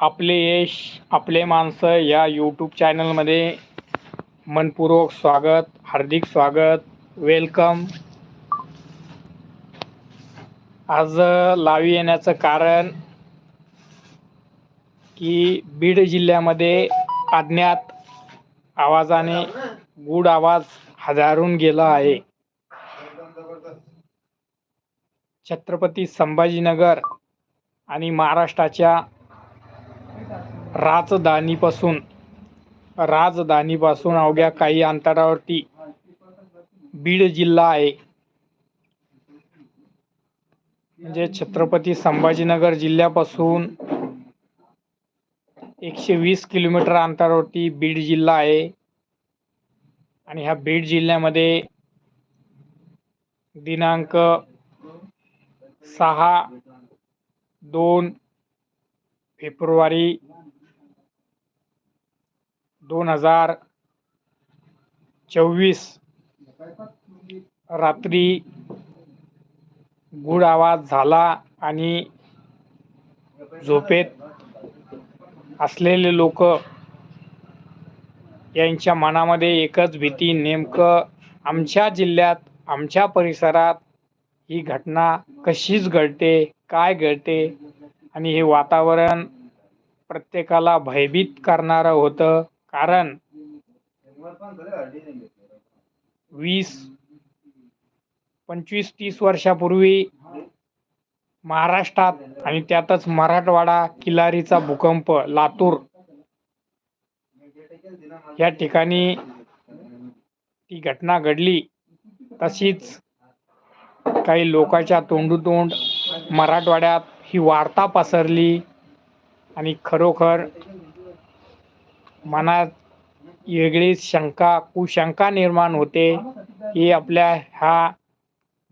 आपले यश आपले माणसं या यूट्यूब चॅनलमध्ये मनपूर्वक स्वागत हार्दिक स्वागत वेलकम आज लावी येण्याचं कारण की बीड जिल्ह्यामध्ये अज्ञात आवाजाने गूढ आवाज हजारून गेला आहे. छत्रपती संभाजीनगर आणि महाराष्ट्राच्या राजधानीपासून राजधानीपासून अवघ्या काही अंतरावरती बीड जिल्हा आहे. म्हणजे छत्रपती संभाजीनगर जिल्ह्यापासून एकशे वीस किलोमीटर अंतरावरती बीड जिल्हा आहे. आणि ह्या बीड जिल्ह्यामध्ये दिनांक सहा दोन फेब्रुवारी दोन हजार चोवीस. रात्री गूढ आवाज झाला आणि झोपेत असलेले लोक यांच्या मनामध्ये एकच भीती नेमकं आमच्या जिल्ह्यात आमच्या परिसरात ही घटना कशीच घडते काय घडते? आणि हे वातावरण प्रत्येकाला भयभीत करणारं होतं. कारण वीस पंचवीस तीस वर्षापूर्वी महाराष्ट्रात आणि त्यातच मराठवाडा किल्लारीचा भूकंप लातूर या ठिकाणी ती घटना घडली. तशीच काही लोकांच्या तोंडोतोंड मराठवाड्यात ही वार्ता पसरली आणि खरोखर मनात वेगळीच शंका कुशंका निर्माण होते की आपल्या ह्या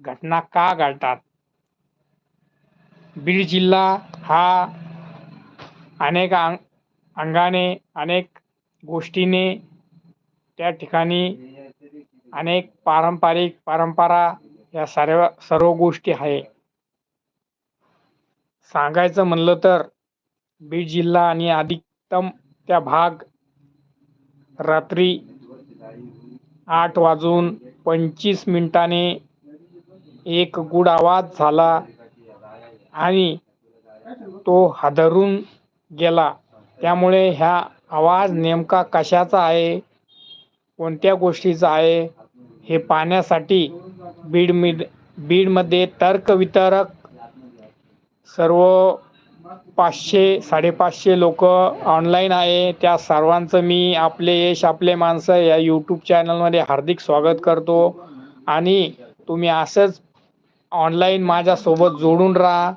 घटना का घडतात? बीड जिल्हा हा अनेक अंग अंगाने अनेक गोष्टीने त्या ठिकाणी अनेक पारंपरिक परंपरा या सर्व सर्व गोष्टी आहे. सांगायचं म्हणलं तर बीड जिल्हा आणि अधिकतम त्या भाग रात्री आठ वाजून पंचवीस मिनिटाने एक गुड आवाज झाला आणि तो हादरून गेला. त्यामुळे ह्या आवाज नेमका कशाचा आहे? कोणत्या गोष्टीचा आहे? हे पाहण्यासाठी बीड मिड बीडमध्ये तर्कवितरक सर्व पाचशे साडेपाचशे लोक ऑनलाईन आहे. त्या सर्वांचं मी आपले यश आपले माणसं या यूट्यूब चॅनलमध्ये हार्दिक स्वागत करतो. आणि तुम्ही असंच ऑनलाईन माझ्यासोबत जोडून राहा.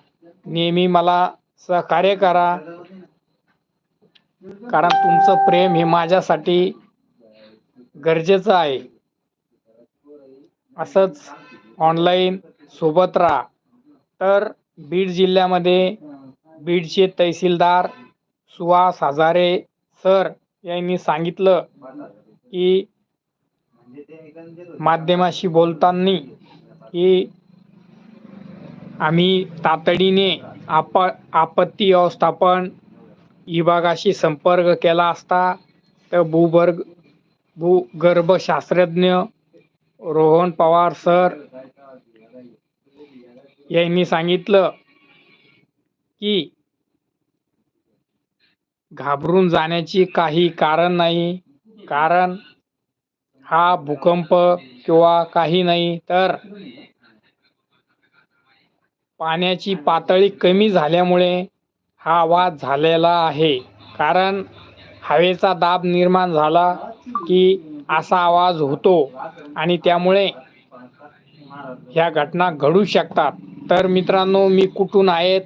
नेहमी मला सहकार्य करा. कारण तुमचं प्रेम हे माझ्यासाठी गरजेचं आहे. असंच ऑनलाईन सोबत राहा. तर बीड जिल्ह्यामध्ये बीडचे तहसीलदार सुहास हजारे सर यांनी सांगितलं की माध्यमाशी बोलताना की आम्ही तातडीने आप आपत्ती व्यवस्थापन विभागाशी संपर्क केला असता तर भूभर्ग भूगर्भशास्त्रज्ञ रोहन पवार सर यांनी सांगितलं की घाबरून जाण्याची काही कारण नाही. कारण हा भूकंप किंवा काही नाही तर पाण्याची पातळी कमी झाल्यामुळे हा आवाज झालेला आहे. कारण हवेचा दाब निर्माण झाला की असा आवाज होतो आणि त्यामुळे ह्या घटना घडू शकतात. तर मित्रांनो मी कुठून आहेत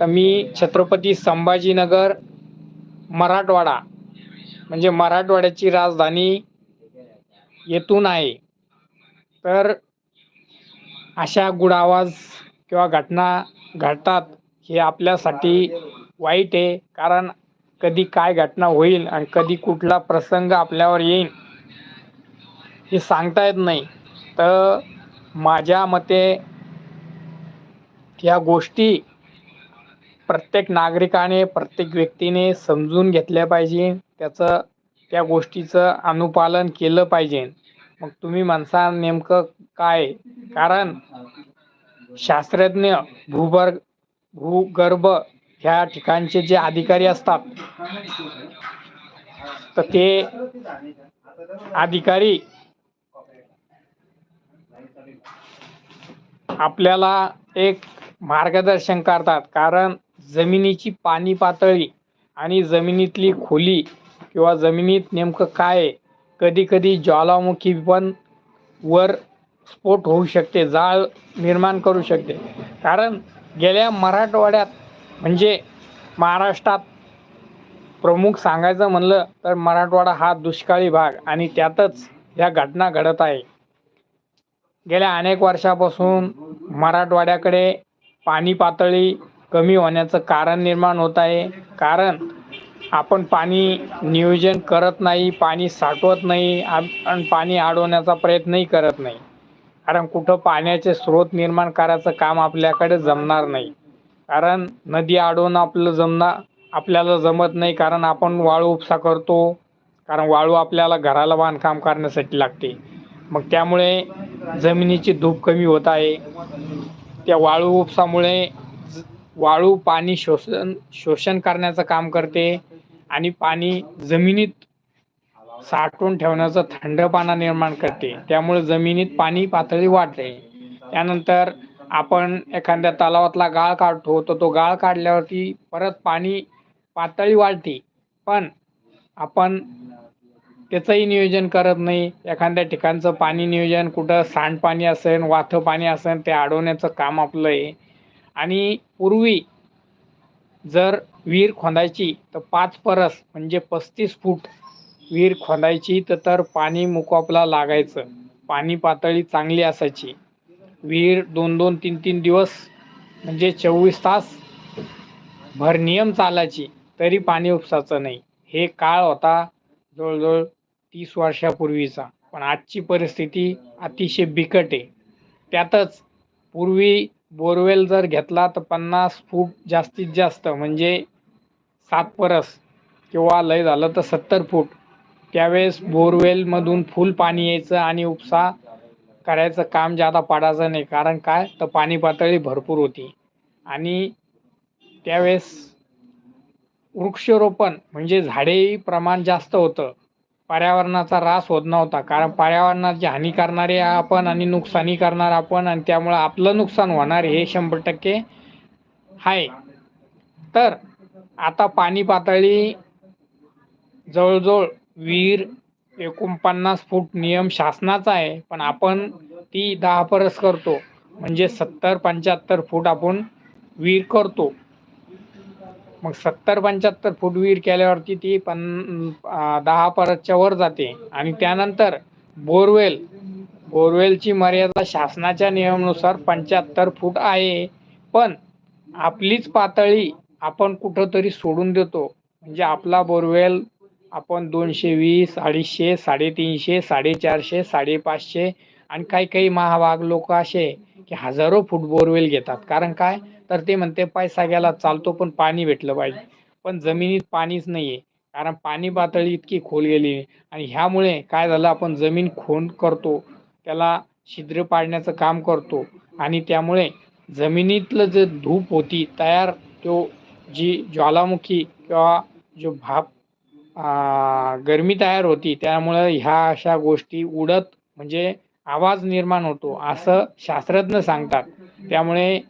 तर मी छत्रपती संभाजीनगर मराठवाडा म्हणजे मराठवाड्याची राजधानी येथून आहे. तर अशा गुड आवाज किंवा घटना घडतात हे आपल्यासाठी वाईट आहे. कारण कधी काय घटना होईल आणि कधी कुठला प्रसंग आपल्यावर येईल हे सांगता येत नाही. तर माझ्या मते या गोष्टी प्रत्येक नागरिकाने प्रत्येक व्यक्तीने समजून घेतल्या पाहिजे. त्याचं त्या गोष्टीचं अनुपालन केलं पाहिजे. मग तुम्ही म्हणसा नेमकं काय? कारण शास्त्रज्ञ भूभर भूगर्भ ह्या ठिकाणचे जे अधिकारी असतात तर ते अधिकारी आपल्याला एक मार्गदर्शन करतात. कारण जमिनीची पाणी पातळी आणि जमिनीतली खोली किंवा जमिनीत नेमकं काय आहे कधी कधी ज्वालामुखी पण वर स्फोट होऊ शकते जाळ निर्माण करू शकते. कारण गेल्या मराठवाड्यात म्हणजे महाराष्ट्रात प्रमुख सांगायचं म्हणलं तर मराठवाडा हा दुष्काळी भाग आणि त्यातच ह्या घटना घडत आहे. गेल्या अनेक वर्षापासून मराठवाड्याकडे पाणी पातळी कमी होण्याचं कारण निर्माण होत आहे. कारण आपण पाणी नियोजन करत नाही पाणी साठवत नाही आम- आणि पाणी अडवण्याचा प्रयत्नही करत नाही. कारण कुठं पाण्याचे स्रोत निर्माण करायचं काम आपल्याकडे जमणार नाही. कारण नदी अडवणं आपलं जमणार आपल्याला जमत नाही कारण आपण वाळू उपसा करतो. कारण वाळू आपल्याला घराला बांधकाम करण्यासाठी लागते. मग त्यामुळे जमिनीची धूप कमी होत आहे. त्या वाळू उपसामुळे ज- वाळू पाणी शोषण शोषण करण्याचं काम करते आणि पाणी जमिनीत साठवून ठेवण्याचं थंडपाना निर्माण करते. त्यामुळे जमिनीत पाणी पातळी वाढते. त्यानंतर आपण एखाद्या तलावातला गाळ काढतो तर तो गाळ काढल्यावरती परत पाणी पातळी वाढते. पण आपण त्याचंही नियोजन करत नाही. एखाद्या ठिकाणचं पाणी नियोजन कुठं सांडपाणी असेल वाथं पाणी असेल ते अडवण्याचं काम आपलं आहे. आणि पूर्वी जर विहीर खोदायची तर पाच परस म्हणजे पस्तीस फूट विहीर खोदायची तर तर पाणी मुकोपला लागायचं. पाणी पातळी चांगली असायची. विहीर दोन दोन तीन तीन दिवस म्हणजे चोवीस तास भर नियम चालायची तरी पाणी उपसाचं नाही. हे काळ होता जवळजवळ तीस वर्षापूर्वीचा. पण आजची परिस्थिती अतिशय बिकट आहे. त्यातच पूर्वी बोरवेल जर घेतला तर पन्नास फूट जास्तीत जास्त म्हणजे सात परस किंवा लय झालं तर सत्तर फूट. त्यावेळेस बोरवेलमधून फुल पाणी यायचं आणि उपसा करायचं काम जादा पाडायचं नाही. कारण काय? तर पाणी पातळी भरपूर होती. आणि त्यावेळेस वृक्षारोपण म्हणजे झाडेही प्रमाण जास्त होतं. पर्यावरणाचा ऱ्हास होत नव्हता. कारण पर्यावरणाची हानी करणारे आपण आणि नुकसानी करणार आपण आणि त्यामुळं आपलं नुकसान होणार हे शंभर टक्के आहे. तर आता पाणी पातळी जवळजवळ विहीर एकोणपन्नास फूट नियम शासनाचा आहे. पण आपण ती दहा परस करतो. म्हणजे सत्तर पंच्याहत्तर फूट आपण विहीर करतो. मग सत्तर पंच्याहत्तर फूट विहीर केल्यावरती ती पन दहा परतच्या वर जाते. आणि त्यानंतर बोरवेल बोरवेलची मर्यादा शासनाच्या नियमानुसार पंच्याहत्तर फूट आहे. पण आपलीच पातळी आपण कुठंतरी सोडून देतो. म्हणजे आपला बोरवेल आपण दोनशे वीस अडीचशे साडेतीनशे साडेचारशे साडेपाचशे आणि काही काही महाभाग लोक असे की हजारो फूट बोरवेल घेतात. कारण काय? तर ते म्हणते पाय सगळ्याला चालतो पण पाणी भेटलं पाहिजे. पण जमिनीत पाणीच नाही आहे कारण पाणी पातळी इतकी खोल गेली आहे आणि ह्यामुळे काय झालं आपण जमीन खोन करतो त्याला छिद्र पाडण्याचं काम करतो आणि त्यामुळे जमिनीतलं जे धूप होती तयार तो जी ज्वालामुखी किंवा जो भाप गरमी तयार होती त्यामुळं ह्या अशा गोष्टी उडत म्हणजे आवाज निर्माण होतो असं शास्त्रज्ञ सांगतात. त्यामुळे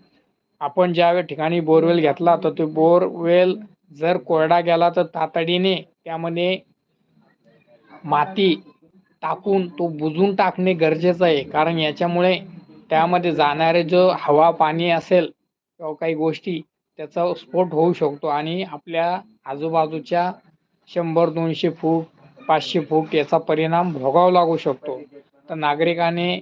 आपण ज्या ठिकाणी बोरवेल घेतला तर तो बोरवेल जर कोरडा गेला तर तातडीने त्यामध्ये माती टाकून तो बुजून टाकणे गरजेचं आहे. कारण याच्यामुळे त्यामध्ये जाणारे जो हवा पाणी असेल किंवा काही गोष्टी त्याचा स्फोट होऊ शकतो. आणि आपल्या आजूबाजूच्या शंभर दोनशे फूट पाचशे फूट याचा परिणाम भोगावा लागू शकतो. तर नागरिकाने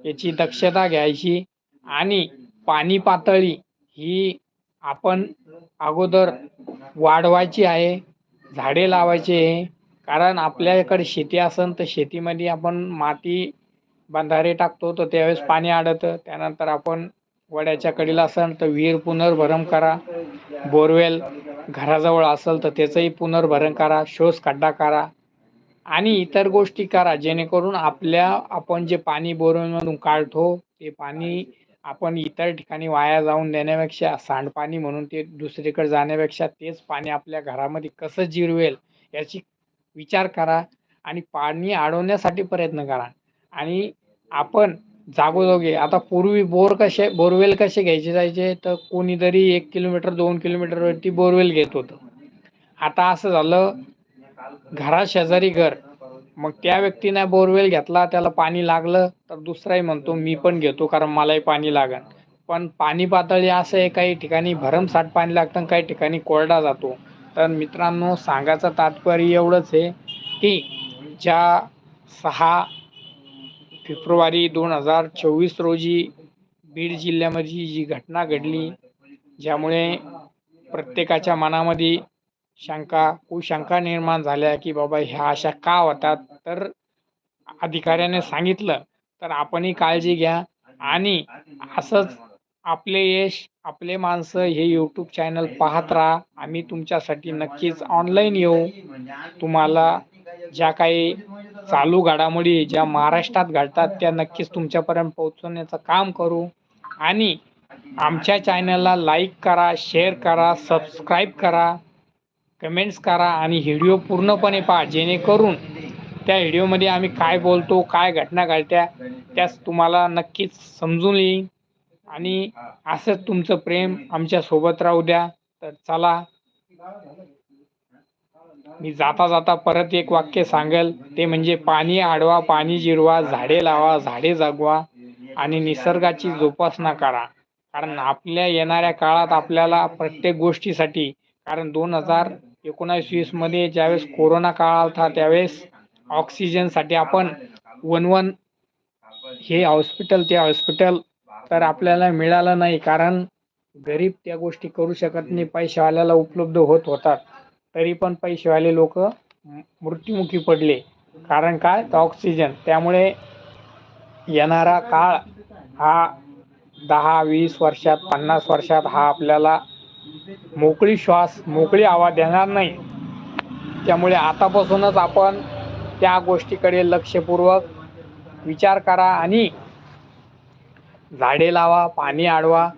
याची दक्षता घ्यायची आणि पाणी पातळी ही आपण अगोदर वाढवायची आहे झाडे लावायची आहे. कारण आपल्याकडे शेती असेल तर शेतीमध्ये आपण माती बंधारे टाकतो तर त्यावेळेस पाणी अडतं त्यानंतर आपण वड्याच्या कडेला असेल तर विहीर पुनर्भरण करा. बोरवेल घराजवळ असेल तर त्याचंही पुनर्भरण करा. शोष खड्डा करा. आणि इतर गोष्टी करा जेणेकरून आपल्या आपण जे पाणी बोरवेलमधून काढतो ते पाणी आपण इतर ठिकाणी वाया जाऊन देण्यापेक्षा सांडपाणी म्हणून ते दुसरीकडे जाण्यापेक्षा तेच पाणी आपल्या घरामध्ये कसं जिरवेल याची विचार करा आणि पाणी अडवण्यासाठी प्रयत्न करा. आणि आपण जागोजागी आता पूर्वी बोर कसे बोरवेल कसे घ्यायचे जायचे? तर कोणीतरी एक किलोमीटर दोन किलोमीटरवरती बोरवेल घेत होतं. आता असं झालं घरा शेजारी घर मग त्या व्यक्तीने बोरवेल घेतला त्याला पाणी लागलं तर दुसराही म्हणतो मी पण घेतो कारण मलाही पाणी लागन. पण पाणी पातळी असं आहे काही ठिकाणी भरमसाठ पाणी लागतं आणि काही ठिकाणी कोरडा जातो. तर मित्रांनो सांगायचं तात्पर्य एवढंच आहे की ज्या सहा फेब्रुवारी दोन हजार चोवीस रोजी बीड जिल्ह्यामध्ये जी घटना घडली ज्यामुळे प्रत्येकाच्या मनामध्ये शंका कुशंका निर्माण झाल्या की बाबा ह्या अशा का होतात? तर अधिकाऱ्याने सांगितलं तर आपणही काळजी घ्या. आणि असंच आपले यश आपले माणसं हे यूट्यूब चॅनल पाहत राहा. आम्ही तुमच्यासाठी नक्कीच ऑनलाईन येऊ. तुम्हाला ज्या काही चालू घडामोडी ज्या महाराष्ट्रात घडतात त्या नक्कीच तुमच्यापर्यंत पोहोचवण्याचं काम करू. आणि आमच्या चॅनलला लाईक करा शेअर करा सबस्क्राईब करा. कमेंट्स करा आणि व्हिडिओ पूर्णपणे पहा जेणेकरून त्या व्हिडिओमध्ये आम्ही काय बोलतो काय घटना घडत्या त्यास तुम्हाला नक्कीच समजून येईल. आणि असंच तुमचं प्रेम आमच्यासोबत राहू द्या. तर चला मी जाता जाता परत एक वाक्य सांगेल. ते म्हणजे पाणी आडवा पाणी जिरवा झाडे लावा झाडे जगवा आणि निसर्गाची जोपासना करा. कारण आपल्या येणाऱ्या काळात आपल्याला प्रत्येक गोष्टीसाठी कारण दोन हजार एकोणावीस वीसमध्ये ज्यावेळेस कोरोना काळ होता त्यावेळेस ऑक्सिजनसाठी आपण वन वन हे हॉस्पिटल ते हॉस्पिटल तर आपल्याला मिळालं नाही कारण गरीब त्या गोष्टी करू शकत नाही. पैसेवाल्याला उपलब्ध होत होतात. तरी पण पैसेवाले लोक मृत्युमुखी पडले. कारण काय? तर ऑक्सिजन त्यामुळे येणारा काळ हा दहा वीस वर्षात पन्नास वर्षात हा आपल्याला मोकळी श्वास मोकळी आवाज देणार नाही. त्यामुळे आतापासूनच आपण त्या गोष्टीकडे लक्षपूर्वक विचार करा आणि झाडे लावा पाणी आडवा.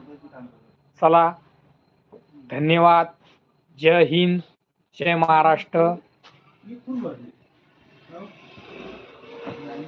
चला धन्यवाद. जय हिंद जय महाराष्ट्र.